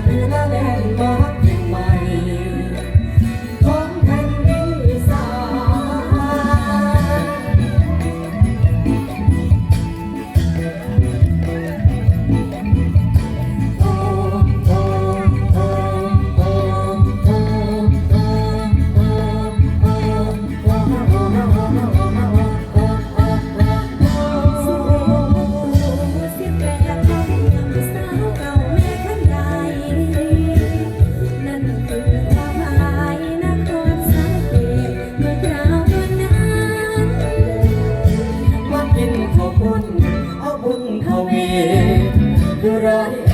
vida en el. right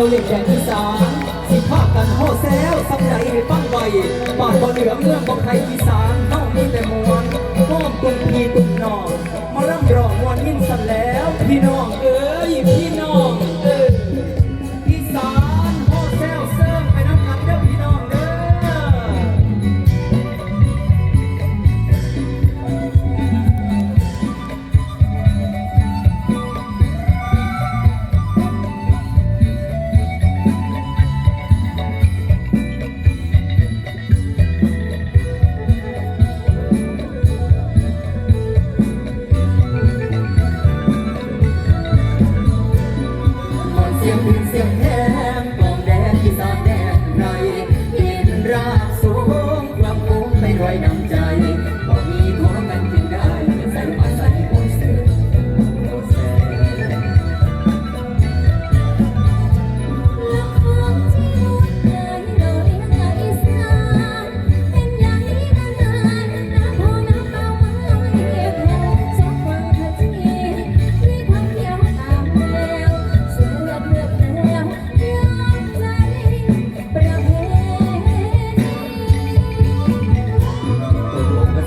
ยวเล่นแดนที่สามสิภาพกันโหแซวสักใหนปั้งใบปาดบอเหลือเมื่องของไทยที่สานต้องมีแต่มวนป้อมตุ้งพีตุ้งนอน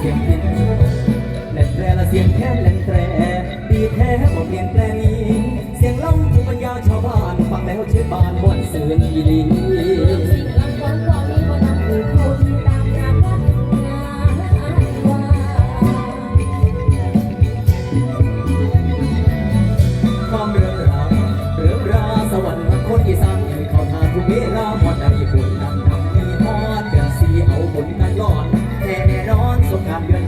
สียงแท้แหล่งแท้ละเสียงแค่แหล่งแท้ดีแท้บอกเลี่ยนแปลนี้ เสียงล่องภูมิปัญญาชาวบ้านฟังแล้วเชื่อบานบนเสือนีลี สงครามเดือน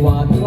what